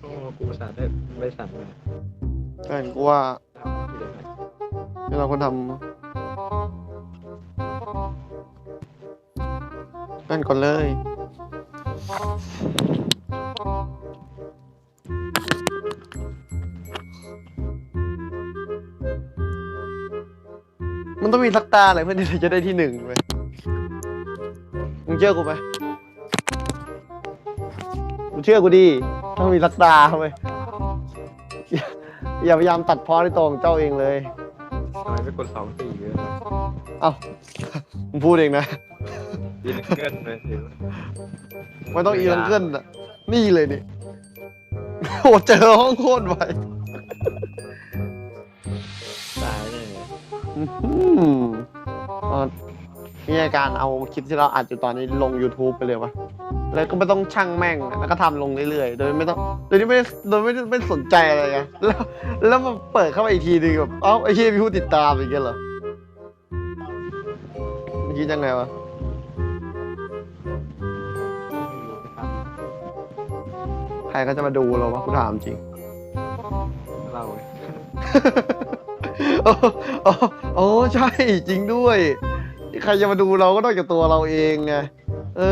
โอ้กูสั่นได้ไม่สั่นเลยเพื่อนกูว่าเดี๋ยวนะที่เราควรทำเพื่นก่อนเลยมันต้องมีสักตาอะไรเพื่อที่จะได้ที่หนึ่งไปมึงเชื่อกูไหม เชื่อกูดิต้องมีสักตาไปอย่าอย่าพยายามตัดพ้อในตัวของเจ้าเองเลย ทำไมไม่กดสองสี่เยอะเอ้ามึงพูดเองนะ ยินเกินเลยสิไม่ต้องอีลังเกิลอะ นี่เลยนี่ โอ้เจอห้องโคตรไวตายเลยอื้อหืออ่า มีอาการเอาคลิปที่เราอัดอยู่ตอนนี้ลง YouTube ไปเลยวะแล้วก็ไม่ต้องช่างแม่งแล้วก็ทำลงเรื่อยๆ โดยไม่ต้อง โดยที่ไม่ได้โดยไม่ได้ไม่สนใจอะไรไงแล้วแล้วมาเปิดเข้าไปอีกทีนึงแบบเอ้าไอ้เหี้ยมีผู้ติดตามอีกแล้วเหรอเมื่อกี้ยังไงวะใครก็จะมาดูเราวะกูถามจริง เราโอ้โอ้โอ้ใช่จริงด้วย ใครจะมาดูเราก็นอกจากตัวเราเองไงเอ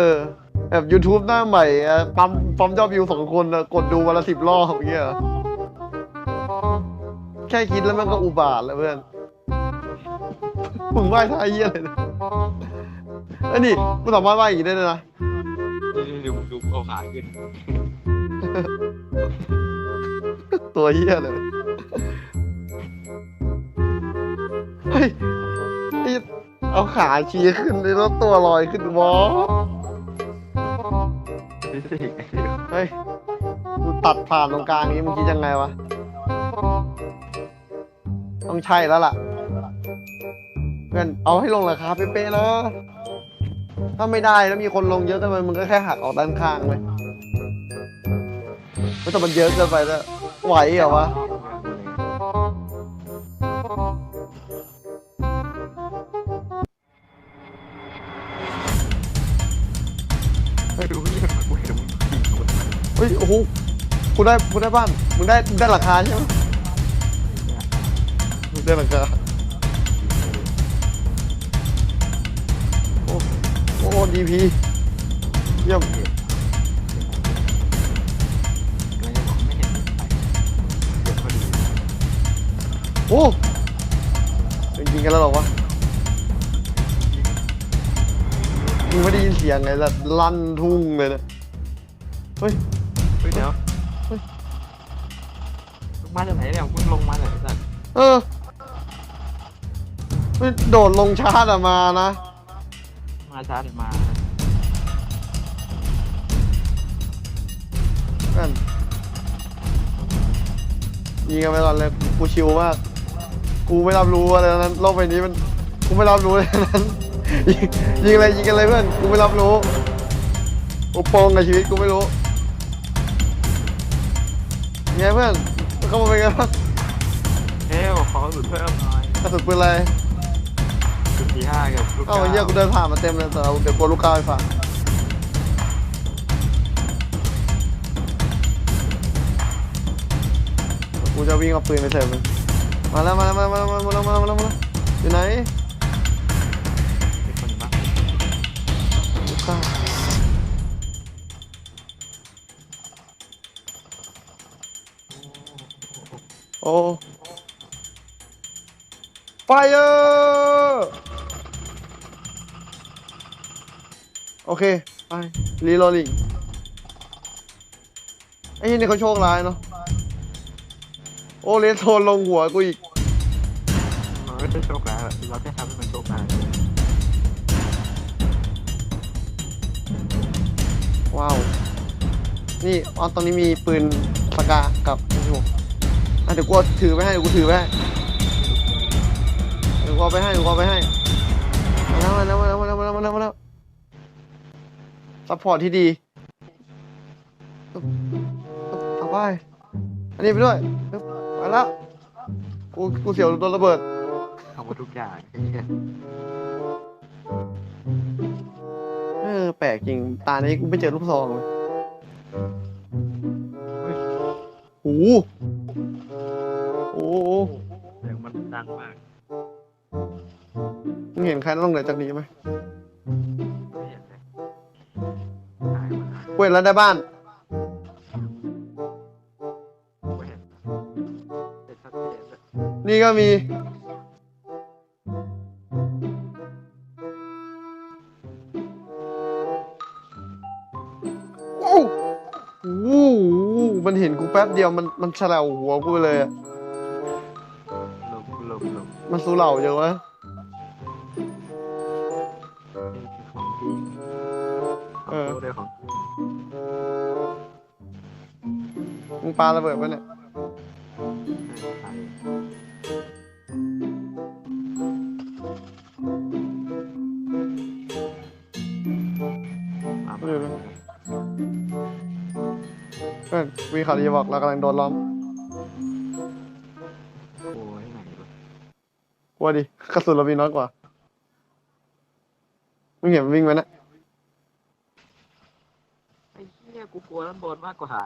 อ แบบ YouTube หน้าใหม่อะปั๊มปั๊มยอดวิวสองคนอะกดดูวันละสิบรอบอย่างเงี้ยเหรอแค่คิดแล้วมันก็อุบาทแล้วเพื่อน มึงไหว้ท่าเยี่ยอะไรเนี่ยไอ้ยนี่กูสามารถไหว้อย่างนี้ได้เลยนะดูดูเอาขาขึ้น ตัวเยี่ยเลย เฮ้ยไอ้ เอาขาชี้ขึ้นแล้วตัวลอยขึ้นวอฟิสิกส์เฮ้ยกูตัดผ่านตรงกลางนี้มึงคิดยังไงวะ ต้องใช่แล้วล่ะ เพื่อนเอาให้ลงราคาเป๊ะๆนะถ้าไม่ได้แล้วมีคนลงเยอะเกินไปมึงก็แค่หักออกด้านข้างไปไม่แต่มันเยอะเกินไปแล้วไหวเหรอวะ เฮ้ยโอ้โหกูได้กูได้บ้าน มึงได้มึงได้ราคาใช่ไหมมึงได้ราคาโอ้โอ้ดีพีเยี่ยมก็ยังบอกไม่เห็นไปเดี๋ยวพอดีโอ้ยิงกันแล้วหรอวะมึงไม่ได้ยินเสียงไงละลั่นทุ่งเลยนะเฮ้ย ฮ้ยเดี๋ยวลงมาจากไหนเนี่ยคุณลงมาจากไหนสัตว์เออไม่โดดลงชาร์จอะมานะ มาช้าเดี๋ยวมานั่นยิงกันไปก่อนเลยกูชิวมาก กูไม่รับรู้อะไรทั้งนั้นโลกใบนี้มันกูไม่รับรู้เลยทั้งนั้นยิงยิงอะไรยิงกันเลยเพื่อนกูไม่รับรู้กูโปงกับชีวิตกูไม่รู้ ไงเพื่อนเข้ามาเป็นไงบ้างเอ้ยขอสุดเพื่มหน่อยกรสุนปืนอะไรสุดที่ห้ากับลูกเอ้าเหี้ยกูเดินผ่านมาเต็มเลยแต่เอาเดี๋ยวกลัวลูกก้าไปฝากกูจะวิ่งเอาปืนไปเสิร์ฟมึงมาแล้วมาแล้วมาแล้วมาแล้วมาแล้วมาแล้วมาแล้วอยู่ไหนลูกก้าว อ้ไฟเออร์โอเค ไป รีโหลดลิงไอ้ยี่นี่เขาโชคร้ายเนาะ โอ้เลสโทนลงหัวกูอีก มันไม่ใช่โชคร้ายหรอกเราแค่ทำให้มันโชคร้ายว้าว นี่อ๋อตรงนี้มีปืนปากกากับโอ้โห อะเดี๋ยวกูเอาถือไปให้เดี๋ยวกูถือไปให้เดี๋ยวกูเอาไปให้เดี๋ยวกูเอาไปให้มาแล้วมาแล้วมาแล้วมาแล้วมาแล้วมาแล้วมาแล้วซัพพอร์ตที่ดีเอาไปอันนี้ไปด้วยปึ๊บไปแล้วกูกูเสียวโดนระเบิดเอาหมดทุกอย่างไอ้เหี้ยเออแปลกจริงตานี้กูไม่เจอลูกซองเลยโอ้โห โอ้โหเสียงมันดังมากมึงเห็นใครต้องเหนือจากนี้ไหมไม่เห็นเลยหายหมดเลยเว้ยแล้วได้บ้าน ไม่เห็นเป็นชัดเจนเลยนี่ก็มี โอ้โหมันเห็นกูแป๊บเดียวมันมันเฉลวหัวกูไปเลยอะลมล มันสู้เหล่าเยอะวะเออเดียวของมึงปาระเบิดปะเนี่ยมาไม่รู้นะบ้านเพื่อนมีข่าวดีบอกเรากำลังโดนล้อม ระสุนเรามีน้อยกว่ามึงเห็นมันวิ่งไหมนะไอ้เหี้ยกูกลัวด้านบนมากกว่า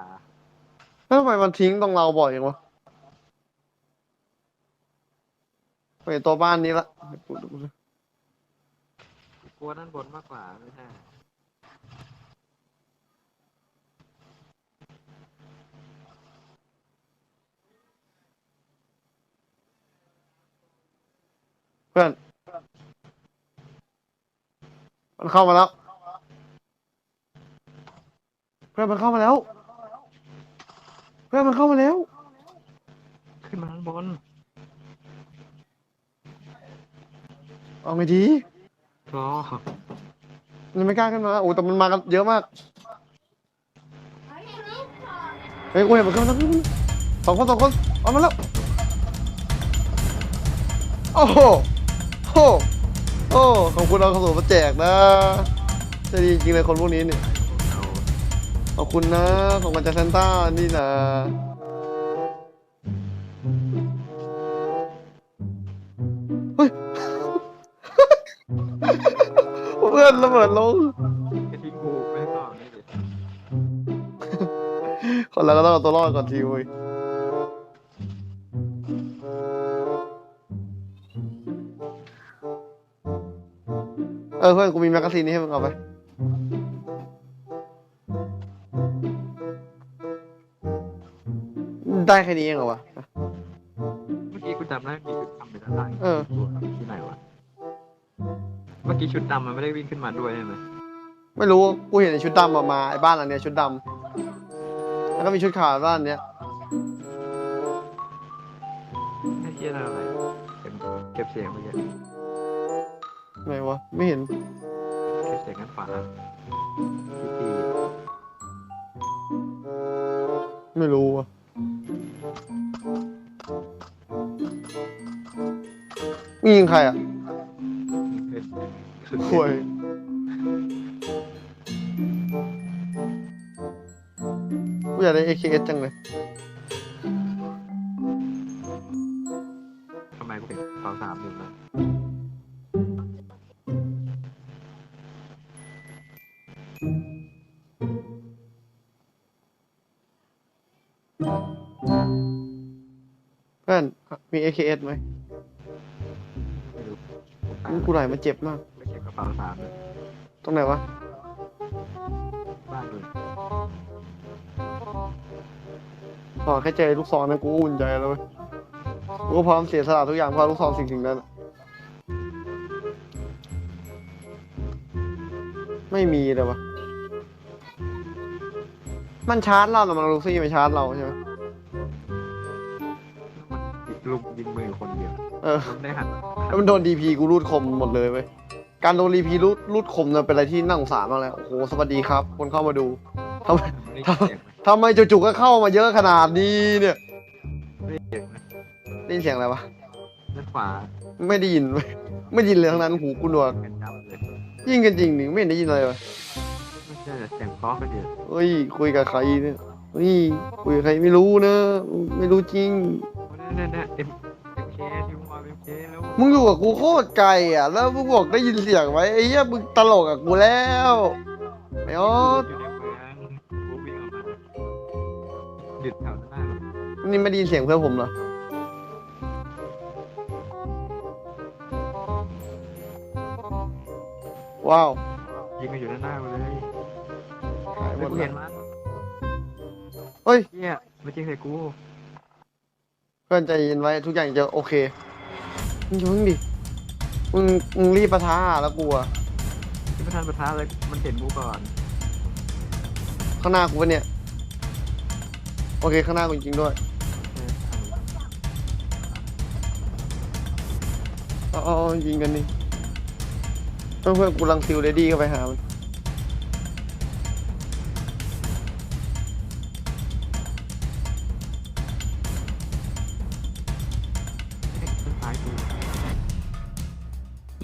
แล้วทำไมมันทิ้งตรงเราบ่อยอย่างวะไปตัวบ้านนี้ละ กูกลัวด้านบนมากกว่าไม่ใช่ เพื่อน มันเข้ามาแล้ว เพื่อนมันเข้ามาแล้ว เพื่อนมันเข้ามาแล้ว ขึ้นมาข้างบนเอาไงดีรอมันไม่กล้าขึ้นมาโอ้แต่มันมากันเยอะมาก เฮ้ยกูเห็นมันขึ้นมาแล้วสองคนสองคนเอามาแล้ว โอ้โห โอ้โหโอ้ขอบคุณเอากระสุนมาแจกนะจะดีจริงเลยคนพวกนี้เนี่ยเอาขอบคุณนะของมันจากซานต้านี่นะเฮ้ยเพื่อนระเบิดลงกระทิ้งกูไม่ให้ต่อนี่ดิคนเราก็ต้องเอาตัวรอดก่อนทีเว้ย เออเพื่อนกูมีแมกกาซีนนี้ให้มึงเอาไป ได้แค่นี้เองเหรอวะ เมื่อกี้กูจำได้มีชุดดำอยู่ด้านล่างเออ ตัวที่ไหนวะ เมื่อกี้ชุดดำมันไม่ได้วิ่งขึ้นมาด้วยใช่ไหมไม่รู้ กูเห็นไอ้ชุดดำออกมาไอ้บ้านหลังเนี้ยชุดดำแล้วก็มีชุดขาวบ้านเนี้ย ไอ้เหี้ยนั่นอะไรเก็บเก็บเสียงไปเยอะ ไหนวะ ไม่เห็นเก็บเสียงกันฝาที่ตีไม่รู้วะมึงยิงใครอะเพชรสุดห่วยกูอยากได้ AKS จังเลย เพื่อนมี AKS ไหมไม่รู้อุ๊ยกูไหลมาเจ็บมาก ไม่เก็บกระเป๋าสามเลยตรงไหนวะ บ้านเลยขอแค่เจอลูกซองนะกูก็อุ่นใจแล้วเว้ยกูก็พร้อมเสียสละทุกอย่างเพื่อลูกซองสิ่งสิ่งนั้นอะไม่มีเลยวะ มันชาร์จเราหรือมันลูซี่มันชาร์จเราใช่ไหมมันลุกยิงมือคนเดียวเออมันได้หันแล้วมันโดนดีพีกูรูดคมหมดเลยเว้ยการโดนดีพีรูดรูดคมเนี่ยเป็นอะไรที่น่าสงสารมากเลยโอ้โหสวัสดีครับ คนเข้ามาดูทำไมไม่ได้เสียงไหมทำไมจู่ๆก็เข้ามาเยอะขนาดนี้เนี่ยไม่ได้เสียงนะได้ยินเสียงอะไรวะด้านขวาไม่ได้ยินเว้ยไม่ได้ยินเลยทั้งนั้นหูกูหนวกกันจับเลย ยิ่งกันจริงหนึ่งไม่เห็นได้ยินอะไรวะ ไม่ใช่เสียงเพราะก็เดียวเฮ้ย คุยกับใครเนี่ยเฮ้ยคุยกับใครไม่รู้นะ ไม่รู้จริงเนี่ยเนี่ยเอ็มเอ็มเคที่มึงมาเอ็มเคแล้วมึงอยู่กับกูโคตรไกลอะ แล้วมึงบอกได้ยินเสียงไว้ไอ้เหี้ยมึงตลกกับกูแล้วไอ้ออสอยู่ในเมืองกูวิ่งออกมาหยุดแถวหน้านี่ไม่ได้ยินเสียงเพื่อนผมเหรอว้าวยิงกันอยู่ด้านหน้าเลย หายหมไม่ดกูเลเห็ยนมันเฮ้ยเฮียไม่จริงใส่กูเพื่อนใจเย็นไว้ทุกอย่างจะโอเคมึงอย่าเพิ่งดิมึงมึงรีบประท้าแล้วกลัวที่ประธานประธานเลยมันเห็นกูก่อนข้างหน้ากูปะเนี่ย โอเคข้างหน้ากูจริงๆด้วยเออเอ๋อายิงกันนี่เพื่อนเพื่อนกูลังซิลเรดี้เข้าไปหามันมัน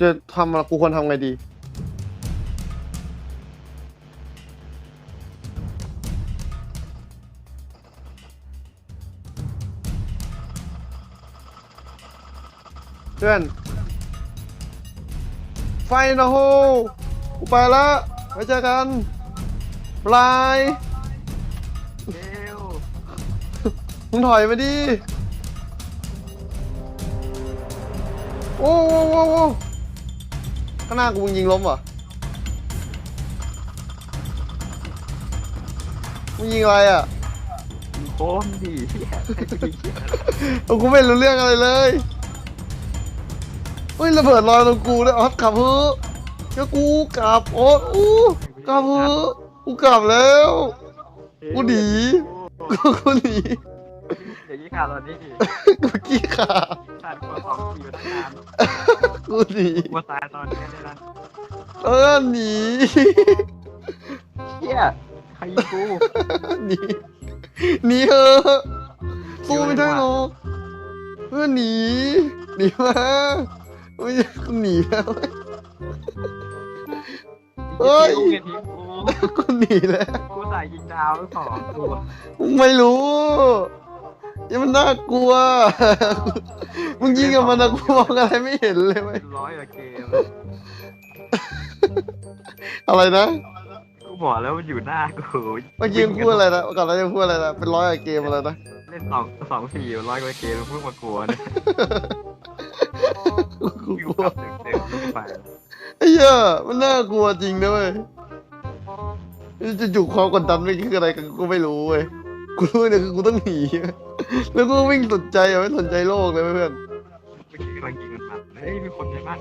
จะทำอะไรกูควรทำไงดี เพื่อน ไฟนะโฮกูไปละไว้เจอกันบายเร็วมึงถอยมาดิ โอ้โหโอ้โห ข้างหน้ากูมึงยิงล้มเหรอ มึงยิงอะไรอะโค้งดิเฮียใครจะไปเหี้ยโอ้กูไม่รู้เรื่องอะไรเลยเฮ้ยระเบิดลอยตรงกูด้วยออสกลับเถอะเดี๋ยวกูกลับโอ๊ตอู้กลับเถอะกูกลับแล้ว กูหนี กูกูหนี อย่างนี้ขาดตอนนี้ดิกูกี้ขาขาดกว่าสองสี่ตั้งนานกูหนีกลัวตายตอนนี้เลยนะเออหนีเฮียใครยิงกูหนีหนีเถอะสู้ไม่ได้หรอกเพื่อนหนีหนีมาไม่ใช่กูหนีแล้วเอ้ยกูเห็นทีมกูกูหนีแล้วกูใส่ยิงดาวสองตัวไม่รู้ ยังมันน่ากลัว มึงยิงกับมันนะกูมองอะไรไม่เห็นเลยเว้ยเป็นร้อยกว่าเกมอะไรนะ กูบอกแล้วมันอยู่หน้ากูเมื่อกี้มึงพูดอะไรนะก่อนเราจะพูดอะไรนะ เป็นร้อยกว่าเกมอะไรนะ เล่นสองสองสี่ร้อยกว่าเกมเพิ่งมากลัวเนี่ยกูอกลัยู่วกับเด็กๆไปไอ้เหี้ยมันน่ากลัวจริงนะเว้ยจะจุความกดดันไม่คืออะไรกันกูไม่รู้เว้ย กูรู้เนี่ยคือกูต้องหนี แล้วกูวิ่งสนใจอะไม่สนใจโลกเลยเว้ยเพื่อนเมื่อกี้กำลังยิงมันมันเฮ้ยมีคนในบ้าน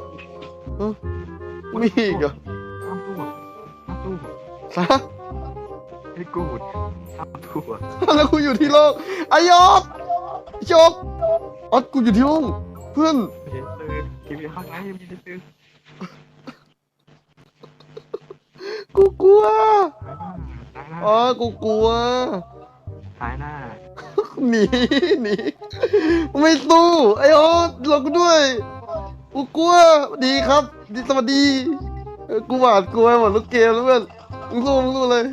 มีอีกเหรอห้ามตู้ห้ามตู้ซะไอ้กูดห้ามตู้แล้วกูอยู่ที่โลกไอ้ยอดยกออดกูอยู่ที่ห้องเพื่อนเห็นเลยกินข้างในมีได้ซื้อกูกลัว ตายหน้าอ๋อ กูกลัว ตายหน้า หนีหนีไม่สู้ไอ้ออดเรากูด้วยกูกลัวดีครับดีสวัสดีเออกูหวาดกลัวหมดทุกเกมแล้วเพื่อนมึงสู้มึงสู้เลย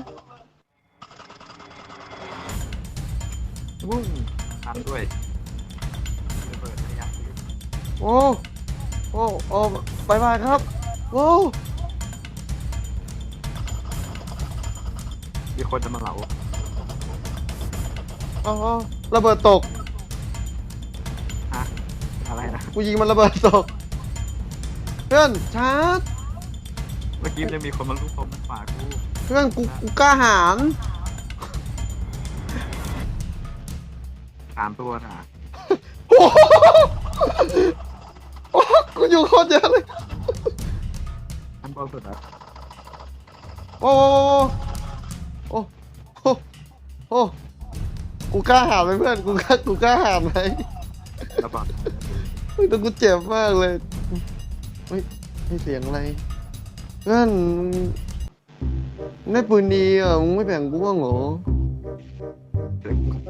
วุ้งทำด้วยระเบิดระยะยิงโอ้โอ้โอ้บายบายครับโอ้มีคนจะมาเหลา อ๋อ ระเบิดตกฮะอะไรนะ กูยิงมันระเบิดตก เพื่อนชาร์จ เมื่อกี้มันจะมีคนมาลุกผมมันฝากู เพื่อนกูกูกล้าหาญสามตัวน่ะโอ้โหโอ้โหกูอยู่โคตรเยอะเลย อันบอลสุดอะโอ้โหโอ้โหโอ้โห กูกล้าหาญไหมเพื่อนกูกล้ากูกล้าหาญไหมระเบิดเฮ้ยแต่กูเจ็บมากเลยเฮ้ยให้เสียงอะไรเพื่อนมึงมึงได้ปืนดีอะมึงไม่แบ่งกูบ้างเหรอ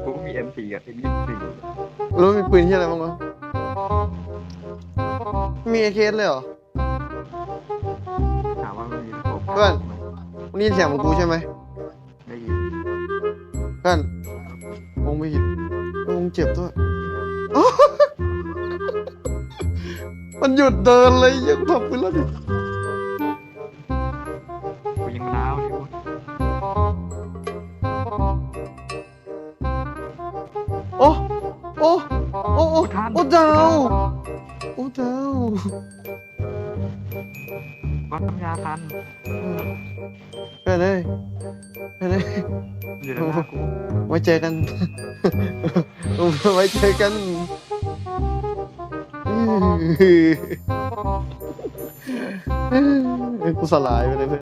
กูมี M4 กับ M24 แล้วมีปืนที่อะไรบ้างวะมีเอเคสเลยเหรอ ถามว่ามันมีระบบเพื่อน มึงได้ยินเสียงของกูใช่ไหม ได้ยินเพื่อนมอ งไปอีกลงเจ็บด้วย มันหยุดเดินเลยยังทำไปแล้วดิยังร้าวอยู่โอ้โอ้โอ้โอ้โอ้ดาโอ้เดาววัดน้ำยาคันไปเลยเปเลยอยู่ในหน้ากู ว้เจอกัน ไว้เจอกันกูสลายไปเลย